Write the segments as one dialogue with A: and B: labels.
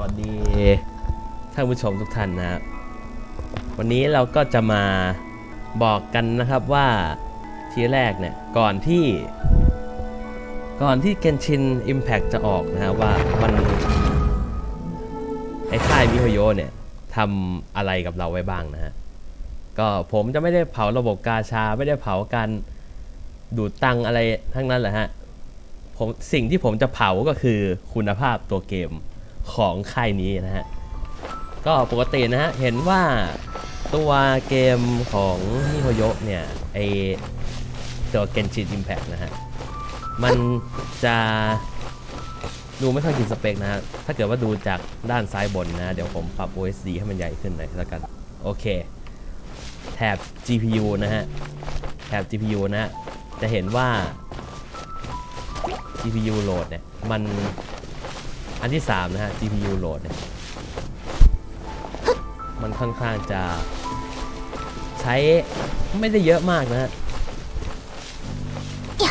A: วัสดีท่านผู้ชมทุกท่านนะครับวันนี้เราก็จะมาบอกกันนะครับว่าทีแรกเนี่ยก่อนที่ ก่อนที่ Genshin Impact จะออกนะฮะว่ามันไอ้ค่ายมิโฮโยเนี่ยทำอะไรกับเราไว้บ้างนะฮะก็ผมจะไม่ได้เผาระบบกาชาไม่ได้เผาการดูดตังอะไรทั้งนั้นแหละฮะผมสิ่งที่ผมจะเผาก็คือคุณภาพตัวเกม ของค่ายนี้นะฮะ ก็ปกตินะฮะ เห็นว่าตัวเกมของมิโฮโยเนี่ยไอตัว Genshin Impact นะฮะ มันจะดูไม่ค่อยกินสเปคนะฮะ ถ้าเกิดว่าดูจากด้านซ้ายบนนะ เดี๋ยวผมปรับ OSD ให้มันใหญ่ขึ้นหน่อยแล้วกัน โอเค แถบ GPU นะฮะ แถบ GPU นะฮะจะเห็นว่า GPU load เนี่ย มัน อันที่3นะฮะ GPU load เนี่ยมันค่อนข้างจะใช้ไม่ได้เยอะมากนะฮะ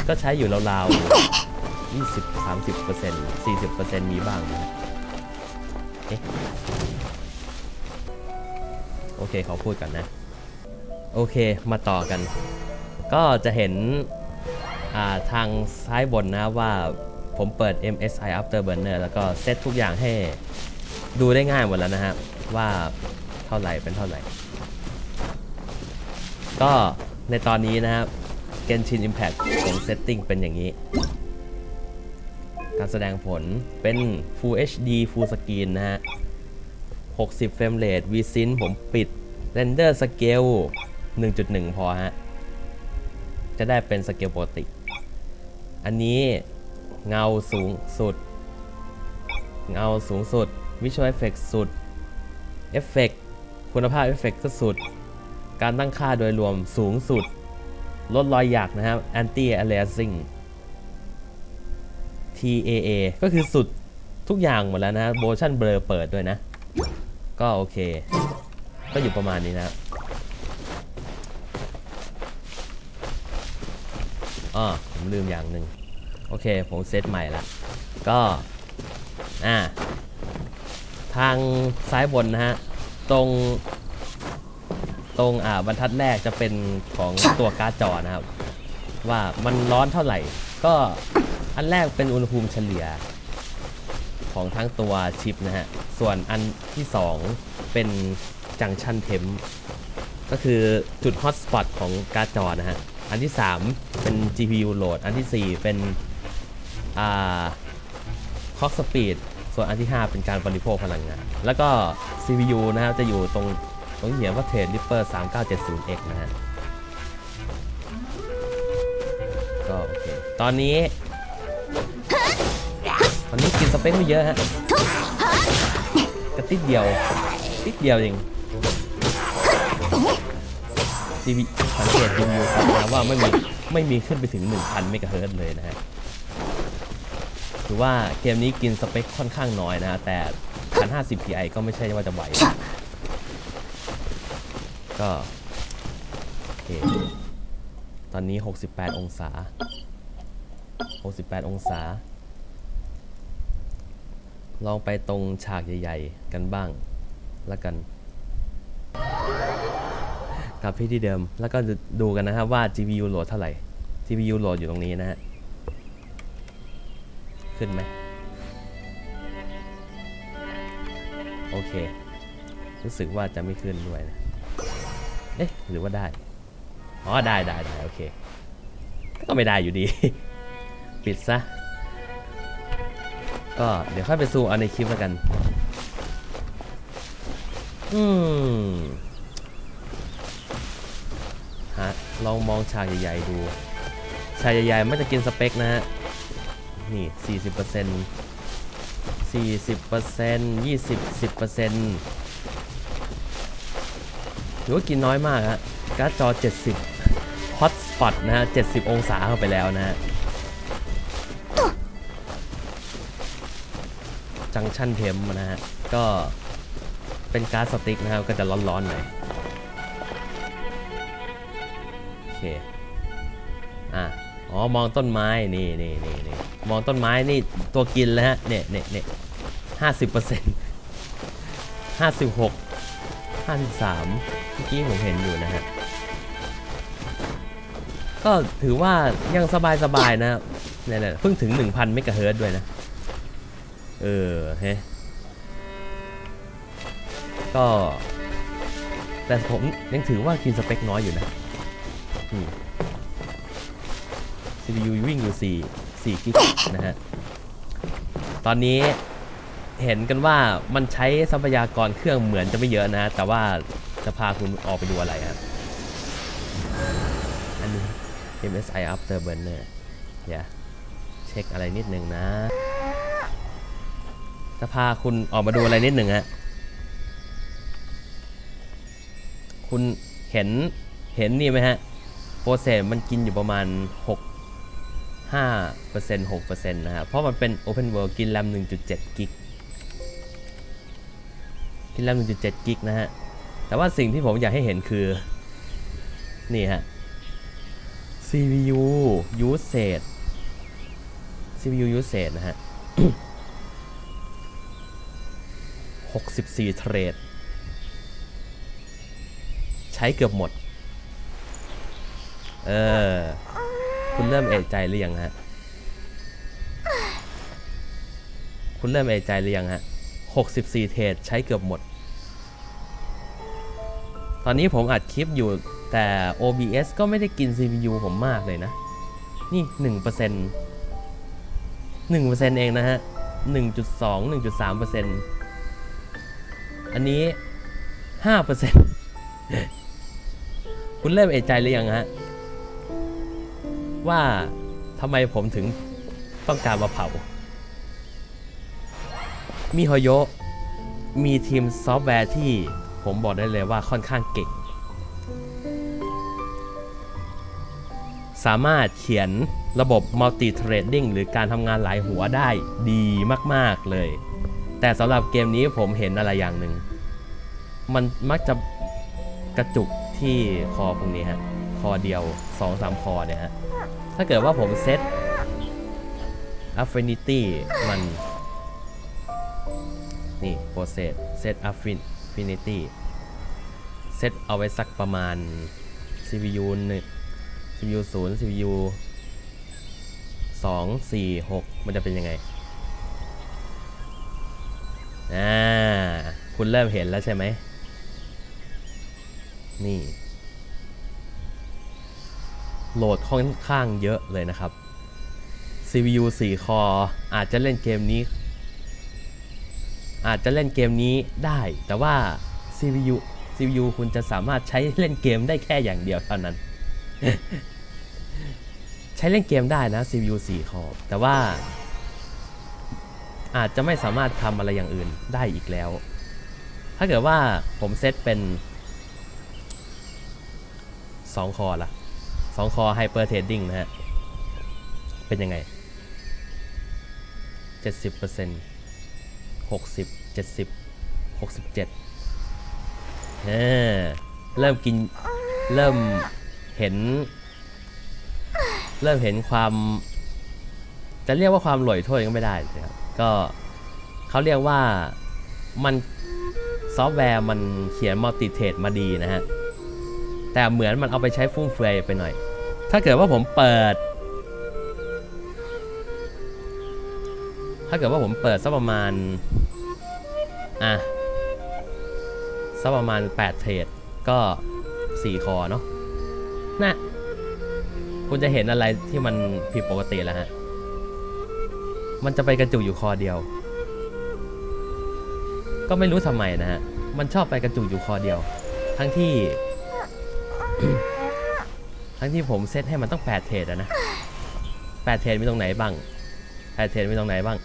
A: ก็ใช้อยู่ราวๆ20 30เปอร์เซ็นต์40เปอร์เซ็นต์มีบ้างนะฮะโอเคเขาพูดกันนะ โอเคมาต่อกัน ก็จะเห็นทางซ้ายบนนะว่า ผมเปิด MSI Afterburner แล้วก็เซตทุกอย่างให้ดูได้ง่ายหมดแล้วนะฮะ ว่าเท่าไหร่เป็นเท่าไหร่ ก็ในตอนนี้นะครับ Genshin Impact ของ Setting เป็นอย่างนี้ การแสดงผลเป็น Full HD Full Screen นะฮะ 60 Frame Rate VSync ผมปิด Render Scale 1.1 พอฮะ จะได้เป็นสเกลปกติ อันนี้ เงาสูงสุด เงาสูงสุด Visual Effect สุดเอฟเฟกคุณภาพเอฟเฟกก็สุด การตั้งค่าโดยรวมสูงสุด ลดรอยหยักนะครับ Anti Aliasing TAA ก็คือสุดทุกอย่างหมดแล้วนะ motion blur เปิดด้วยนะ ก็โอเค ก็อยู่ประมาณนี้นะอ๋อผมลืมอย่างหนึ่ง โอเค ผมเซตใหม่ละก็อ่าทางซ้ายบนนะฮะ ตรง ตรงอ่าบรรทัดแรกจะเป็นของตัวการ์ดจอนะครับ ว่ามันร้อนเท่าไหร่ ก็อันแรกเป็นอุณหภูมิเฉลี่ยของทั้งตัวชิปนะฮะ ส่วนอันที่ 2 เป็นจังชันเทมก็คือจุดฮอตสปอตของการ์ดจอนะฮะ อันที่ 3 เป็น GPU load อันทีสี่ 4 เป็น อ่า clock speed ส่วนอันที่ 5 เป็นการบริโภคพลังงาน แล้วก็ CPU นะครับ จะอยู่ตรงตรงเขียนว่า Threadripper 3970X นะฮะก็โอเค ตอนนี้ ตอนนี้กินสเปคไม่เยอะฮะกระติดเดียว ติดเดียวเอง CPU สังเกต CPU ครับนะว่าไม่มีไม่มีขึ้นไปถึง 1,000เมกะเฮิรตซ์เลยนะฮะ ถือว่าเกมนี้กินสเปคค่อนข้างน้อยนะฮะแต่ 1050 Ti ก็ไม่ใช่ว่าจะไหว ก็โอเคตอนนี้ 68 องศา 68 องศา ลองไปตรงฉากใหญ่ ๆ กันบ้างแล้วกันกลับที่ที่เดิมแล้วก็ดูกันนะครับว่า GPU โหลดเท่าไหร่ GPU โหลดอยู่ตรงนี้นะฮะ ขึ้นไหมโอเค รู้สึกว่าจะไม่ขึ้นด้วยนะ เอ๊ะ หรือว่าได้ อ๋อ ได้ได้ได้โอเค ก็ไม่ได้อยู่ดี ปิดซะ ก็เดี๋ยวค่อยไปซูมเอาในคลิปแล้วกัน อืมฮะลองมองฉากใหญ่ๆดูฉากใหญ่ๆไม่จะกินสเปคนะฮะ นี่ 40% 40% 20 10%ถือว่ากินน้อยมากฮะการ์ดจอ 70 ฮอตสปอตนะฮะ 70 องศาเข้าไปแล้วนะฮะ จังชั่นเทมนะฮะ ก็เป็นการ์ดสติ๊กนะครับ ก็จะร้อนๆหน่อยโอเค อ๋อมองต้นไม้นี่นี่นี่นี่มองต้นไม้นี่ตัวกินแล้วฮะเนี่ยเนี่ยเนี่ยห้าสิบเปอร์เซ็นต์56 53เมื่อกี้ผมเห็นอยู่นะฮะก็ถือว่ายังสบายๆนะเนี่ยๆเพิ่งถึง 1,000เมกะเฮิร์ตด้วยนะ เออเฮ้ก็ แต่ผมยังถือว่ากินสเปคน้อยอยู่นะนี่ CPU วิ่งอยู่4 4กิกนะฮะ ตอนนี้เห็นกันว่ามันใช้ทรัพยากรเครื่องเหมือนจะไม่เยอะนะ แต่ว่าจะพาคุณออกไปดูอะไรครับ อันนี้ MSI Afterburner เดี๋ยวเช็คอะไรนิดนึงนะ จะพาคุณออกมาดูอะไรนิดหนึ่งฮะ คุณเห็นเห็นนี่ไหมฮะ โปรเซสมันกินอยู่ประมาณ 6 5% 6%นะฮะเพราะมันเป็น Open World กินแรม1.7 กิก กินแรม1.7 กิกนะฮะ แต่ว่าสิ่งที่ผมอยากให้เห็นคือ นี่ฮะ CPU usage CPU usage นะฮะ 64 เทรด ใช้เกือบหมด เออ คุณเริ่มเอะใจหรือยังฮะ คุณเริ่มเอะใจหรือยังฮะ64 เทรดใช้เกือบหมด ตอนนี้ผมอัดคลิปอยู่แต่ OBS ก็ไม่ได้กิน CPU ผมมากเลยนะ นี่ 1% 1%เองนะฮะ 1.2 1.3%อันนี้ 5%คุณเริ่มเอะใจหรือยังฮะ ว่าทำไมผมถึงต้องการมาเผา มีฮโยมีทีมซอฟต์แวร์ที่ผมบอกได้เลยว่าค่อนข้างเก่ง สามารถเขียนระบบ multi threading หรือการทำงานหลายหัวได้ดีมาก ๆ เลย แต่สำหรับเกมนี้ผมเห็นอะไรอย่างหนึ่ง มันมักจะกระจุกที่คอพวกนี้ฮะ คอเดียว 2-3 คอเนี่ยฮะ ถ้าเกิดว่าผมเซต affinity มัน นี่ process set affinity เซตเอาไว้สักประมาณ CPU 1 CPU 0 CPU 2 4 6 มันจะเป็นยังไง อ่า คุณเริ่มเห็นแล้วใช่ไหม นี่ โหลดค่อนข้างเยอะเลยนะครับ CPU 4 คออาจจะเล่นเกมนี้ อาจจะเล่นเกมนี้ได้ แต่ว่า CPU CPU คุณจะสามารถใช้เล่นเกมได้แค่อย่างเดียวเท่านั้น ใช้เล่นเกมได้นะ CPU 4 คอแต่ว่า อาจจะไม่สามารถทำอะไรอย่างอื่นได้อีกแล้ว ถ้าเกิดว่าผมเซตเป็น 2 คอละ 2คอ Hyper Threading นะฮะ เป็นยังไง 70% 60 70 67เออเริ่มกิน เริ่มเห็น เริ่มเห็นความ จะเรียกว่าความหล่อยถ้วยก็ไม่ได้นะครับ ก็เขาเรียกว่ามันซอฟต์แวร์มันเขียนมัลติเทรดมาดีนะฮะ แต่เหมือนมันเอาไปใช้ฟุ่มเฟือยไปหน่อย ถ้าเกิดว่าผมเปิด ถ้าเกิดว่าผมเปิดสักประมาณ อะสักประมาณ 8 เทรดก็ 4 คอเนาะน่ะคุณจะเห็นอะไรที่มันผิดปกติแล้วฮะ มันจะไปกระจุกอยู่คอเดียว ก็ไม่รู้ทำไมนะฮะ มันชอบไปกระจุกอยู่คอเดียว ทั้งที่ ทั้งที่ผมเซตให้มันต้อง8เทรดอะนะ8เทรดมีตรงไหนบ้าง8เทรดมีตรงไหนบ้าง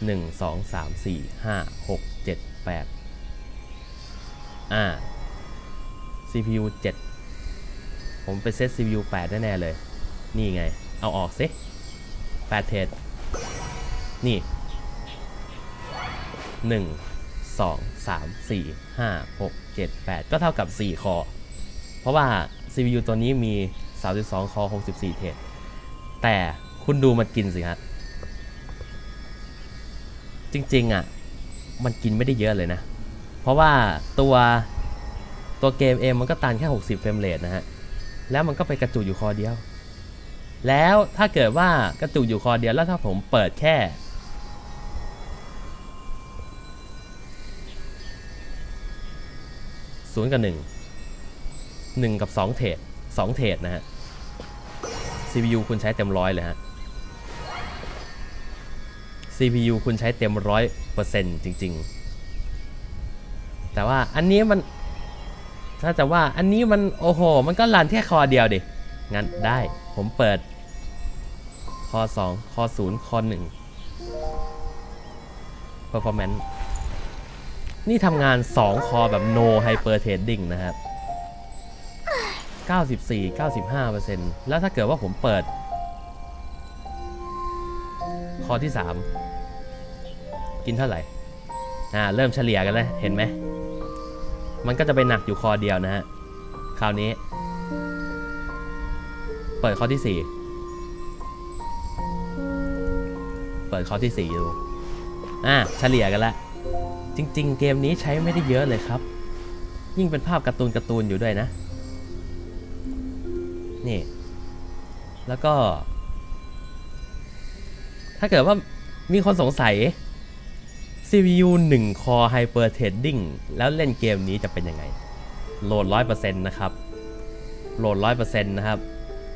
A: 1 2 3 4 5 6 7 8 อ่า CPU 7 ผมไปเซต CPU 8 แน่ ๆ เลย นี่ไง เอาออกซิ8เทรดนี่ 1 2 3 4 5 6 7 8 ก็เท่ากับ 4 คอ เพราะว่า CPU ตัวนี้มี 32 คอ 64 เทรดแต่คุณดูมันกินสิฮะ จริงๆอะ มันกินไม่ได้เยอะเลยนะ เพราะว่าตัวตัวเกมเองมันก็ตันแค่ 60 เฟรมเรทนะฮะ แล้วมันก็ไปกระจุกอยู่คอเดียว แล้วถ้าเกิดว่ากระจุกอยู่คอเดียวแล้วถ้าผมเปิดแค่ ศูนย์กับหนึ่งหนึ่งกับสองเทรดสองเทรดนะฮะ CPU คุณใช้เต็มร้อยเลยฮะ CPU คุณใช้เต็มร้อยเปอร์เซ็นต์จริง ๆ แต่ว่าอันนี้มัน ถ้าจะว่าอันนี้มัน โอ้โห มันก็รันแค่คอเดียวดิ งั้นได้ผมเปิด คอ 2 คอ 0 คอ 1 performance นี่ทำงาน 2 คอแบบ no hyper threading นะครับ 94 95%แล้วถ้าเกิดว่าผมเปิด คอที่ 3 กินเท่าไหร่ อ่า เริ่มเฉลี่ยกันแล้ว เห็นไหม มันก็จะไปหนักอยู่คอเดียวนะฮะ คราวนี้ เปิดข้อที่ 4 เปิดข้อที่4ดู อะเฉลี่ยกันแล้ว จริง ๆ เกมนี้ใช้ไม่ได้เยอะเลยครับ ยิ่งเป็นภาพการ์ตูนการ์ตูนอยู่ด้วยนะ นี่ แล้วก็ ถ้าเกิดว่ามีคนสงสัย CPU 1 Core Hyper Threading แล้วเล่นเกมนี้จะเป็นยังไง โหลด 100%นะครับ โหลด 100%นะครับ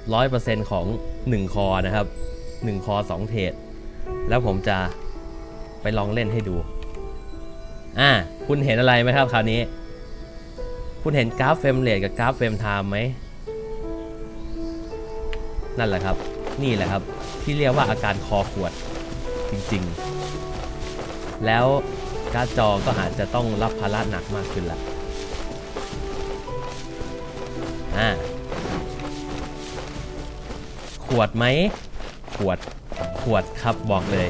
A: 100%ของ 1 คอนะครับ 1 คอ 2 เทรดแล้วผมจะไปลองเล่นให้ดู อ่า คุณเห็นอะไรไหมครับคราวนี้ คุณเห็นกราฟเฟรมเรทกับกราฟเฟรมไทม์ไหม นั่นแหละครับ นี่แหละครับที่เรียกว่าอาการคอขวดจริงๆ แล้วการจอก็อาจจะต้องรับภาระหนักมากขึ้นละอ่าขวดไหมขวดขวดครับบอกเลย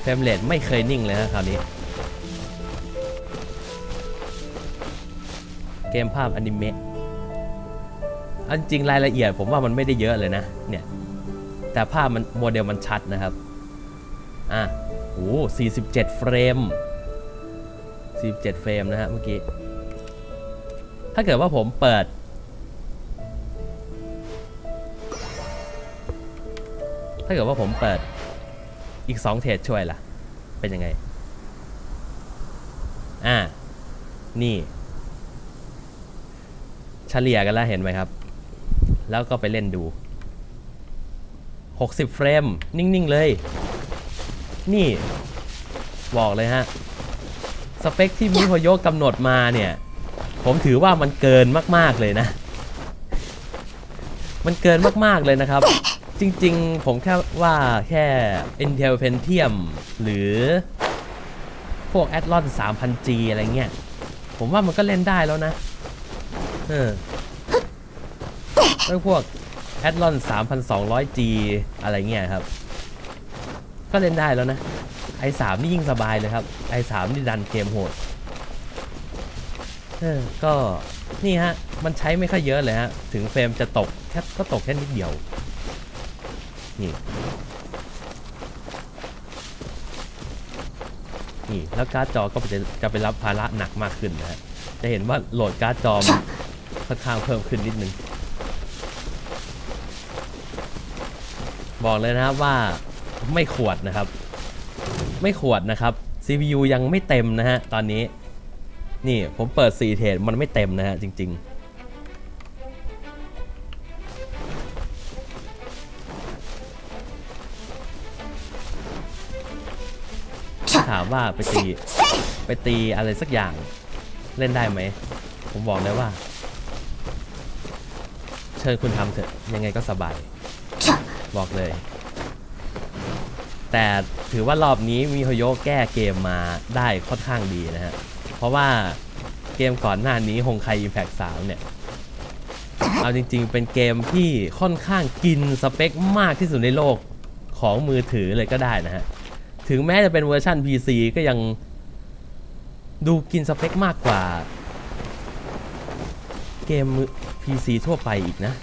A: เฟรมเรทไม่เคยนิ่งเลยนะคราวนี้ เกมภาพอนิเมะ อันจริงรายละเอียดผมว่ามันไม่ได้เยอะเลยนะ เนี่ย แต่ภาพมันโมเดลมันชัดนะครับ อะโอ้47 เฟรม 47 เฟรมนะฮะเมื่อกี้ ถ้าเกิดว่าผมเปิด ถ้าเกิดว่าผมเปิดอีก 2 เทรดช่วยล่ะ เป็นยังไง อ่า นี่ เฉลี่ยกันแล้วเห็นไหมครับ แล้วก็ไปเล่นดู 60 เฟรม นิ่ง ๆ เลย นี่ บอกเลยฮะ สเปคที่มิโฮโยกำหนดมาเนี่ย ผมถือว่ามันเกินมาก ๆ เลยนะ มันเกินมาก ๆ เลยนะครับ จริง ๆ ผมแค่ว่าแค่ Intel Pentium หรือพวก Athlon 3000G อะไรเงี้ย ผมว่ามันก็เล่นได้แล้วนะ เออ แล้วพวก Athlon 3200G อะไรเงี้ยครับ ก็เล่นได้แล้วนะ i3 นี่ยิ่งสบายเลยครับ i3 นี่ดันเกมโหดเออก็นี่ฮะ มันใช้ไม่ค่อยเยอะเลยฮะ ถึงเฟรมจะตกแค่ก็ตกแค่นิดเดียว นี่ นี่ แล้วการ์ดจอก็จะจะไปรับภาระหนักมากขึ้นนะฮะ จะเห็นว่าโหลดการ์ดจอมันค่อนข้างเพิ่มขึ้นนิดนึง บอกเลยนะครับว่าไม่ขวดนะครับ ไม่ขวดนะครับ CPU ยังไม่เต็มนะฮะตอนนี้ นี่ผมเปิด4เทรดมันไม่เต็มนะฮะจริง ๆถามว่าไปตีไปตีอะไรสักอย่างเล่นได้ไหม ผมบอกเลยว่า เชิญคุณทำเถอะยังไงก็สบาย บอกเลย แต่ถือว่ารอบนี้มิโฮโยะแก้เกมมาได้ค่อนข้างดีนะฮะ เพราะว่าเกมก่อนหน้านี้ฮงไคอิมแพก3เนี่ย เอาจริงๆ เป็นเกมที่ค่อนข้างกินสเปคมากที่สุดในโลกของมือถือเลยก็ได้นะฮะ ถึงแม้จะเป็นเวอร์ชัน PC ก็ยังดูกินสเปคมากกว่า เกม PC ทั่วไปอีกนะ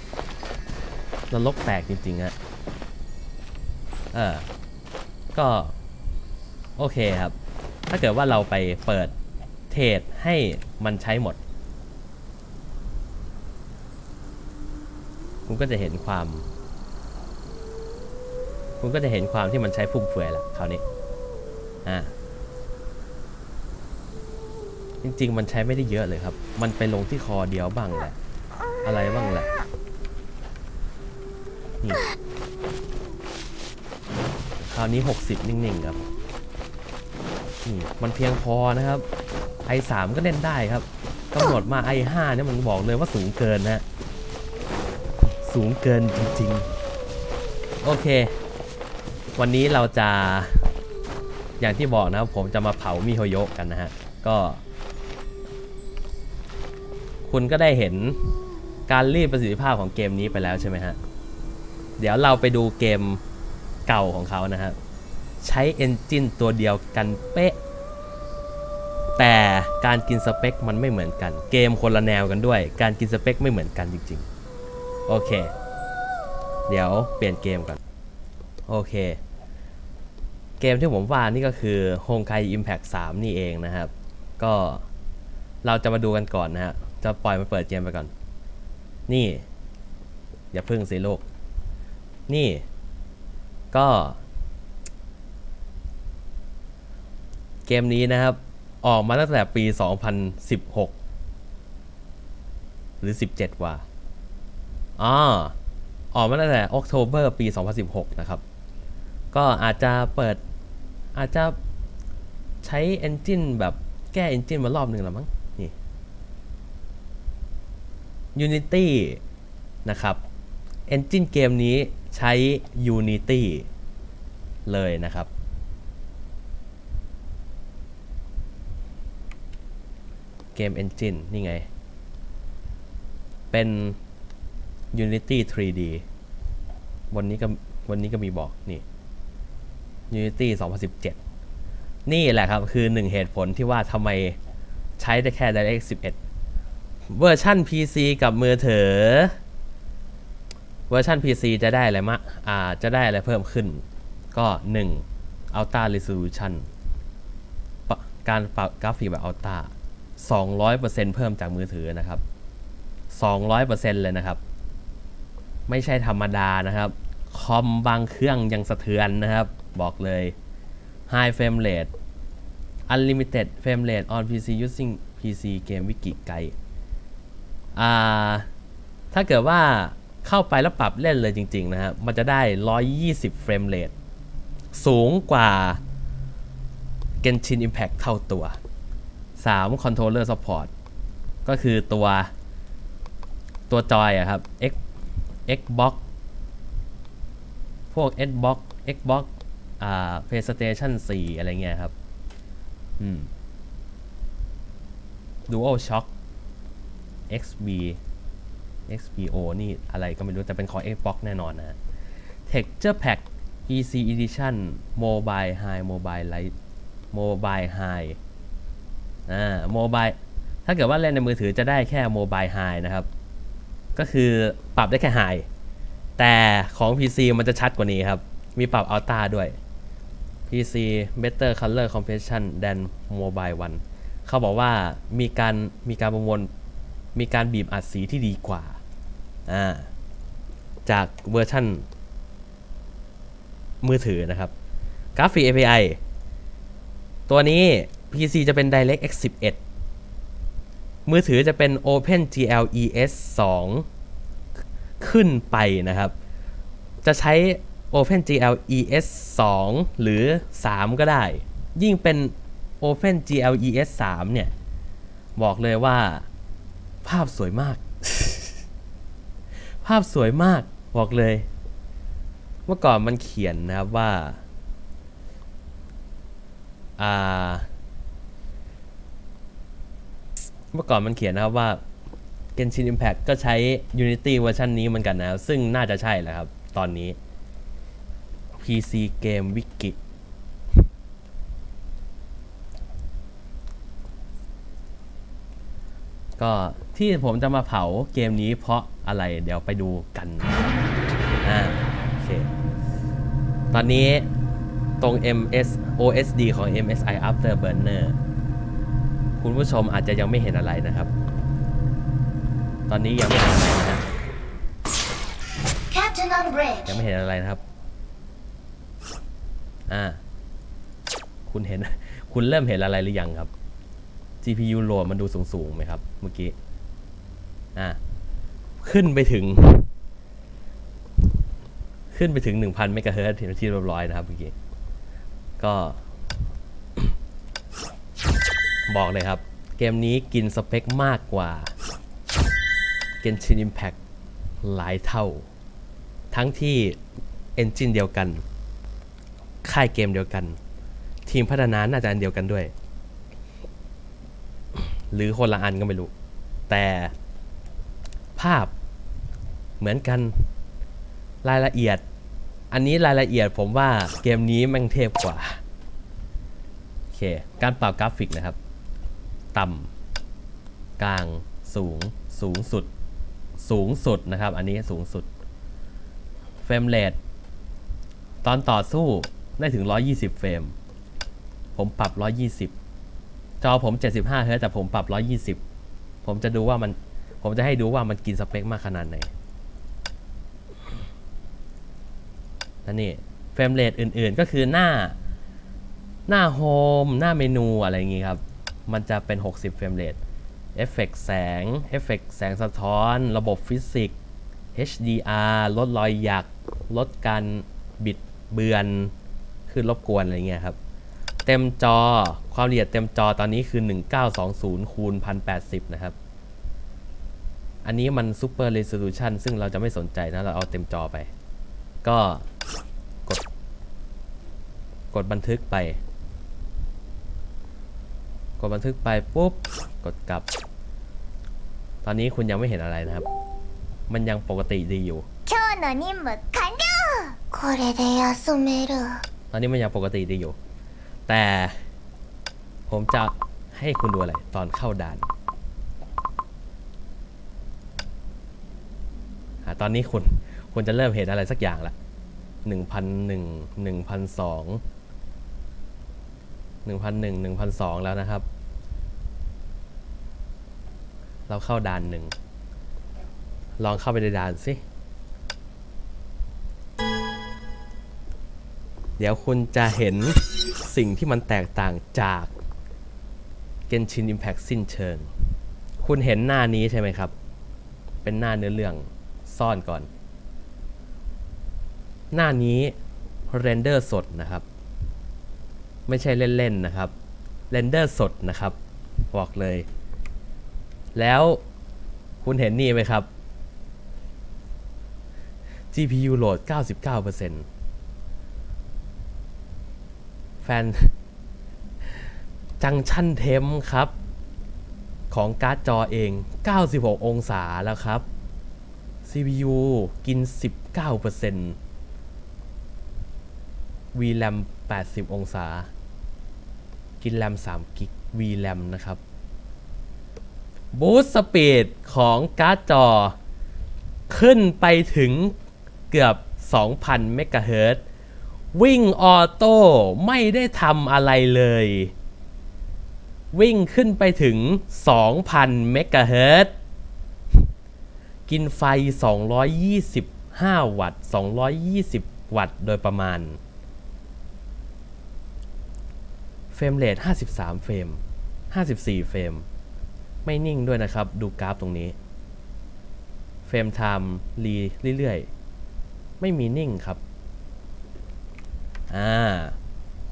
A: นรกแตกจริงๆอะ เออก็โอเคครับ ถ้าเกิดว่าเราไปเปิดเทรดให้มันใช้หมด คุณก็จะเห็นความ คุณก็จะเห็นความที่มันใช้ฟุ่มเฟือยละคราวนี้อ่าจริง ๆ มันใช้ไม่ได้เยอะเลยครับ มันไปลงที่คอเดียวบ้างแหละ อะไรบ้างแหละนี่าวนี้ 60 นิ่งๆครับนี่มันเพียงพอนะครับ i3 ก็เล่นได้ครับกำหนดมา i5 เนี่ยมันบอกเลยว่าสูงเกินนะ สูงเกินจริงๆ โอเค วันนี้เราจะอย่างที่บอกนะครับผมจะมาเผามิโฮโยะกันนะฮะ ก็ คุณก็ได้เห็นการรีดประสิทธิภาพของเกมนี้ไปแล้วใช่ไหมฮะ เดี๋ยวเราไปดูเกม เก่าของเขานะครับใช้เอนจินตัวเดียวกันเป๊ะ แต่การกินสเปคมันไม่เหมือนกัน เกมคนละแนวกันด้วย การกินสเปคไม่เหมือนกันจริงๆ โอเค เดี๋ยวเปลี่ยนเกมก่อน โอเค เกมที่ผมว่านี่ก็คือ Honkai Impact 3 นี่เองนะครับ ก็เราจะมาดูกันก่อนนะฮะ จะปล่อยมาเปิดเกมไปก่อน นี่ อย่าพึ่งสิลูกนี่ ก็ เกมนี้นะครับ ออกมาตั้งแต่ปี 2016 หรือ 17 ว่าอ๋อออกมาตั้งแต่ออกโทเบอร์ปี 2016 นะครับ ก็อาจจะเปิดอาจจะใช้ Engine แบบแก้ Engine มารอบหนึ่งแล้วมั้ง นี่ Unity นะครับ Engine เกมนี้ ใช้ Unity เลยนะครับ เกม Engine นี่ไง เป็น Unity 3D วันนี้ก็วันนี้ก็มีบอกนี่ Unity 2017 นี่แหละครับคือหนึ่งเหตุผลที่ว่าทำไมใช้ได้แค่ DirectX 11 เวอร์ชัน PC กับมือถือ เวอร์ชัน PC จะได้อะไรมะอ่าจะได้อะไรเพิ่มขึ้น ก็ 1 Ultra Resolution การปรับกราฟิกแบบ Ultra 200%เพิ่มจากมือถือนะครับ 200%เลยนะครับ ไม่ใช่ธรรมดานะครับ คอมบางเครื่องยังสะเทือนนะครับ บอกเลย High Frame Rate Unlimited Frame Rate on PC using PC Game Wiki Guide อ่า ถ้าเกิดว่า เข้าไปแล้วปรับเล่นเลยจริงๆนะครับมันจะได้ 120 เฟรมเรทสูงกว่า Genshin Impact เท่าตัว 3 Controller Support ก็คือตัวตัวจอยอะครับ X Xbox พวก Xbox Xbox อ่า PlayStation 4 อะไรเงี้ยครับ อืม Dual Shock XB XBO นี่อะไรก็ไม่รู้ แต่เป็นของ Xbox แน่นอนนะ Texture Pack PC Edition Mobile High Mobile light Mobile High อ่า Mobile ถ้าเกิดว่าเล่นในมือถือจะได้แค่ Mobile High นะครับ ก็คือปรับได้แค่ High แต่ของ PC มันจะชัดกว่านี้ครับ มีปรับ Ultra ด้วย PC Better Color Compression than Mobile One เขาบอกว่ามีการมีการประมวลมีการบีบอัดสีที่ดีกว่า อ่าจากเวอร์ชันมือถือนะครับกราฟิก API ตัวนี้ PC จะเป็น DirectX 11 มือถือจะเป็น OpenGL ES 2 ขึ้นไปนะครับ จะใช้ OpenGL ES 2 หรือ 3 ก็ได้ ยิ่งเป็น OpenGL ES 3 เนี่ย บอกเลยว่าภาพสวยมาก พสวยมากบอกเลย เมื่อก่อนมันเขียนนะครับว่าอ่า เมื่อก่อนมันเขียนนะครับว่า Genshin Impact ก็ใช้ Unity เวอร์ชันนี้เหมือนกันนะครับ ซึ่งน่าจะใช่แหละครับ ตอนนี้ PC Game Wiki ก็ ที่ผมจะมาเผาเกมนี้เพราะอะไรเดี๋ยวไปดูกันอ่าโอเคตอนนี้ตรง MS OSD ของ MSI Afterburner คุณผู้ชมอาจจะยังไม่เห็นอะไรนะครับ ตอนนี้ยังไม่เห็นอะไรนะฮะ
B: Captain on bridge.
A: ยังไม่เห็นอะไรนะครับ อ่า คุณเห็น คุณเริ่มเห็นอะไรหรือยังครับ GPU โหลดมันดูสูงๆไหมครับ เมื่อกี้ อ่า ขึ้นไปถึง ขึ้นไปถึง 1,000เมกะเฮิร์ตที่เรียบร้อยนะครับเมื่อกี้ ก็ บอกเลยครับ เกมนี้กินสเปคมากกว่า Genshin Impact หลายเท่า ทั้งที่เอนจินเดียวกัน ค่ายเกมเดียวกัน ทีมพัฒนาน่าจะอันเดียวกันด้วย หรือคนละอันก็ไม่รู้ แต่ภาพเหมือนกันรายละเอียด อันนี้รายละเอียดผมว่าเกมนี้แม่งเทพกว่า โอเค การปรับกราฟิกนะครับ ต่ำกลางสูงสูงสุด สูงสุดนะครับ อันนี้สูงสุดเฟรมเรทตอนต่อสู้ได้ถึง 120 เฟรม ผมปรับ 120 จอผม 75เฮิร์ตซ์แต่ผมปรับ 120 ผมจะดูว่ามัน ผมจะให้ดูว่ามันกินสเปคมากขนาดไหนนั่นนี่เฟรมเรทอื่นๆ ก็คือหน้า หน้าโฮม หน้าเมนูอะไรอย่างงี้ครับ มันจะเป็น 60 เฟรมเรทเอฟเฟกต์แสง เอฟเฟกต์แสงสะท้อน ระบบฟิสิกส์ HDR ลดรอยหยัก ลดการบิดเบือน คือรบกวนอะไรเงี้ยครับ เต็มจอความละเอียดเต็มจอตอนนี้คือ 1920คูณ1080 นะครับ อันนี้มัน Super Resolution ซึ่งเราจะไม่สนใจนะ เราเอาเต็มจอไป ก็กด กดบันทึกไป กดบันทึกไปปุ๊บ กดกลับ ตอนนี้คุณยังไม่เห็นอะไรนะครับ มันยังปกติดีอยู่ตอนนี้มันยังปกติดีอยู่ แต่ผมจะให้คุณดูอะไร ตอนเข้าด่านอะตอนนี้คุณคุณจะเริ่มเห็นอะไรสักอย่างละหนึ่งพันหนึ่งหนึ่งพันสองหนึ่งพันหนึ่งหนึ่งพันสองแล้วนะครับ เราเข้าด่านหนึ่ง ลองเข้าไปในด่านสิ เดี๋ยวคุณจะเห็น สิ่งที่มันแตกต่างจาก Genshin Impact สิ้นเชิง คุณเห็นหน้านี้ใช่ไหมครับ เป็นหน้าเนื้อเรื่องซ่อนก่อน หน้านี้เรนเดอร์สดนะครับ ไม่ใช่เล่นๆนะครับเรนเดอร์สดนะครับบอกเลย แล้วคุณเห็นนี่ไหมครับ GPU โหลด 99% แฟนจังชั่นเทมครับ ของการ์ดจอเอง 96 องศาแล้วครับ CPU กิน 19% VRAM 80 องศา กินแรม3กิก VRAM นะครับ บูสต์สปีดของการ์ดจอ ขึ้นไปถึงเกือบ 2,000 เมกะเฮิรตซ์ วิ่งออโต้ไม่ได้ทำอะไรเลย วิ่งขึ้นไปถึง 2,000 เมกะเฮิรตกินไฟ 225 วัตต์ 220 วัตต์โดยประมาณ เฟรมเรท53 เฟรม 54 เฟรม ไม่นิ่งด้วยนะครับ ดูกราฟตรงนี้ เฟรมไทม์รีเรื่อยๆ ไม่มีนิ่งครับ อ่า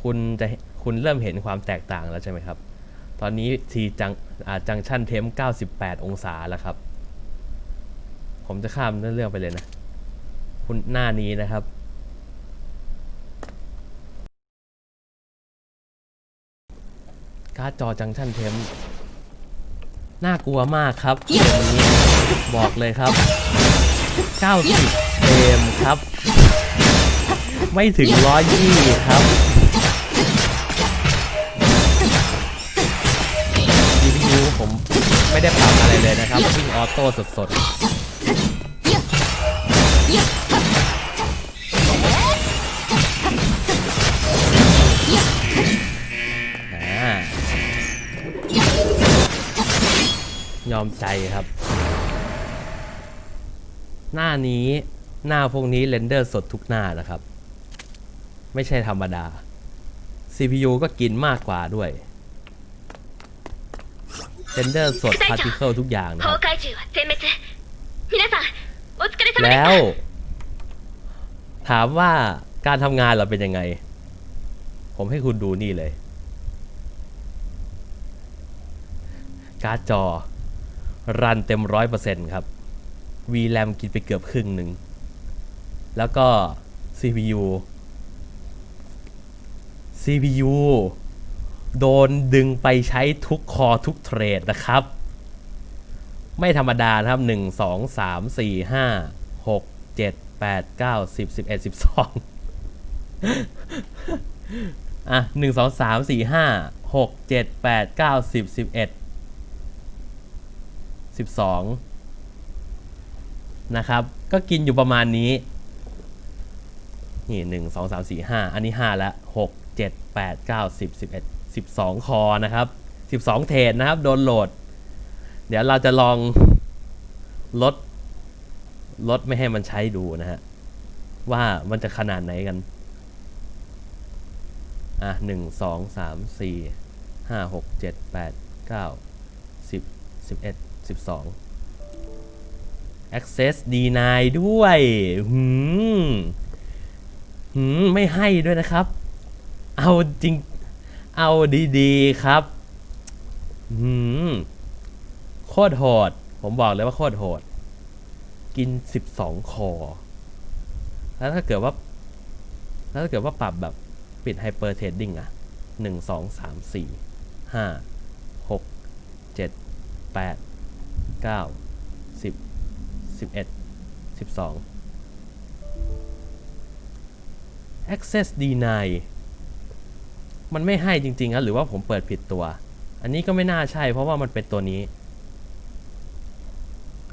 A: คุณจะคุณเริ่มเห็นความแตกต่างแล้วใช่ไหมครับ ตอนนี้ทีจังอ่าจังชันเทม 98 องศาแล้วครับ ผมจะข้ามเรื่องไปเลยนะ คุณหน้านี้นะครับการ์ดจอจังชันเทมน่ากลัวมากครับเกมนี้บอกเลยครับ 90เฟรมครับ ไม่ถึงร้อยยี่ครับ GPU ผมไม่ได้ปรับอะไรเลยนะครับวิ่งออโต้สดๆอ่าอมใจครับ หน้านี้หน้าพวกนี้เรนเดอร์สดทุกหน้านะครับ ไม่ใช่ธรรมดา CPU ก็กินมากกว่าด้วยเจนเดอร์สดพาร์ติเคิลทุกอย่างนะแล้ว ถามว่าการทำงานเราเป็นยังไง ผมให้คุณดูนี่เลย การ์ดจอ รันเต็มร้อยเปอร์เซ็นต์ครับ VRAM กินไปเกือบครึ่งหนึ่ง แล้วก็ CPU CPU โดนดึงไปใช้ทุกคอทุกเทรดนะครับ ไม่ธรรมดานะครับหนึ่งสองสามสี่ห้าหกเจ็ดแปดเก้าสิบสิบเอ็ดสิบสองอะหนึ่งสองสามสี่ห้าหกเจ็ดแปดเก้าสิบสิบเอ็ดสิบสองนะครับ ก็กินอยู่ประมาณนี้ นี่หนึ่งสองสามสี่ห้าอันนี้ห้าแล้วห กเจ็ดแปดเก้าสิบสิบเอ็ดสิบสองคอนะครับสิบสองเทรดนะครับ โดนโหลด เดี๋ยวเราจะลองลดลดไม่ให้มันใช้ดูนะฮะ ว่ามันจะขนาดไหนกัน อะหนึ่งสองสามสี่ห้าหกเจ็ดแปดเก้าสิบสิบเอ็ดสิบสอง access d9 ด้วย หืม หืม ไม่ให้ด้วยนะครับ เอาจริง เอาดีๆครับหืมโคตรโหด ผมบอกเลยว่าโคตรโหด กิน12คอ แล้วถ้าเกิดว่า แล้วถ้าเกิดว่าปรับแบบปิดไฮเปอร์เทรดดิ้งอะหนึ่งสองสามสี่ห้าหกเจ็ดแปดเก้าสิบสิบเอ็ดสิบสอง access d9 มันไม่ให้จริงๆครับหรือว่าผมเปิดผิดตัว อันนี้ก็ไม่น่าใช่ เพราะว่ามันเป็นตัวนี้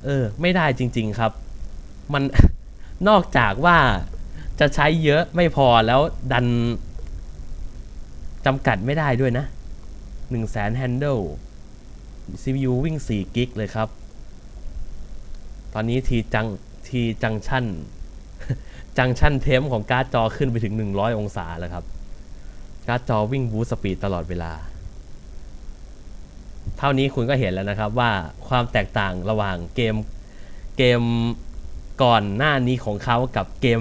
A: เออ ไม่ได้จริง ๆครับ มันนอกจากว่าจะใช้เยอะไม่พอแล้วดันจำกัดไม่ได้ด้วยนะ1 0 0 0 0แสนแฮนเดิล CPU วิ่ง 4 กิกเลยครับ ตอนนี้ทีจังทีจังชั่น จังชั่นเทมของการ์ดจอขึ้นไปถึง 100 องศาแล้วครับ การ์ดจอวิ่งบูสสปีดตลอดเวลา เท่านี้คุณก็เห็นแล้วนะครับว่าความแตกต่างระหว่างเกมเกมก่อนหน้านี้ของเขากับเกม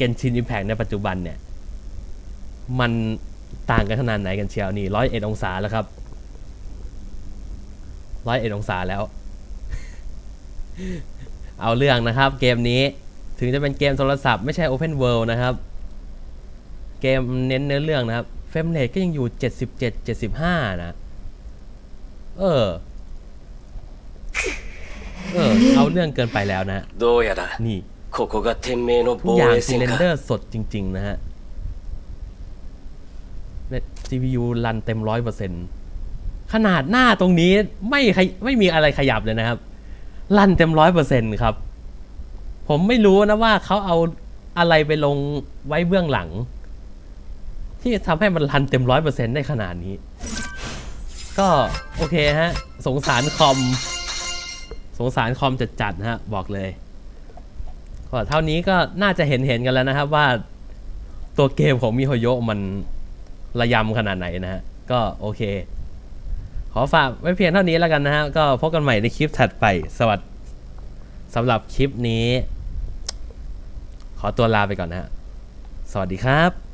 A: Genshin Impact ในปัจจุบันเนี่ย มันต่างกันขนาดไหนกันเชียวนี่ร้อยเอ็ดองศาแล้วครับร้อยเอ็ดองศาแล้ว เอาเรื่องนะครับเกมนี้ถึงจะเป็นเกมโทรศัพท์ไม่ใช่ Open World นะครับ เกมเน้นเนื้อเรื่องนะครับเฟรมเรทก็ยังอยู่ 77 75 นะ เออ เออ เอาเรื่องเกินไปแล้วนะ
C: どうやら
A: นี่
C: ここが天命の
A: ทุก
C: 防
A: อย่าง
C: 衛
A: คือ
C: 線
A: เรน
C: か
A: เดอร์สดจริง ๆ นะฮะเนี่ย CPU รันเต็มร้อยเปอร์เซ็นขนาดหน้าตรงนี้ไม่ขยไม่มีอะไรขยับเลยนะครับ รันเต็มร้อยเปอร์เซ็นครับ ผมไม่รู้นะว่าเขาเอาอะไรไปลงไว้เบื้องหลัง ที่ทำให้มันรันเต็มร้อยเปอร์เซ็นได้ขนาดนี้ ก็โอเคฮะ สงสารคอม สงสารคอมจัดๆนะฮะ บอกเลย ก็เท่านี้ก็น่าจะเห็นเห็นๆกันแล้วนะครับว่าตัวเกมของมิโฮโยะมันระยำขนาดไหนนะฮะ ก็โอเค ขอฝากไว้เพียงเท่านี้แล้วกันนะฮะ ก็พบกันใหม่ในคลิปถัดไป สวัสดีสำหรับคลิปนี้ ขอตัวลาไปก่อนนะฮะ สวัสดีครับ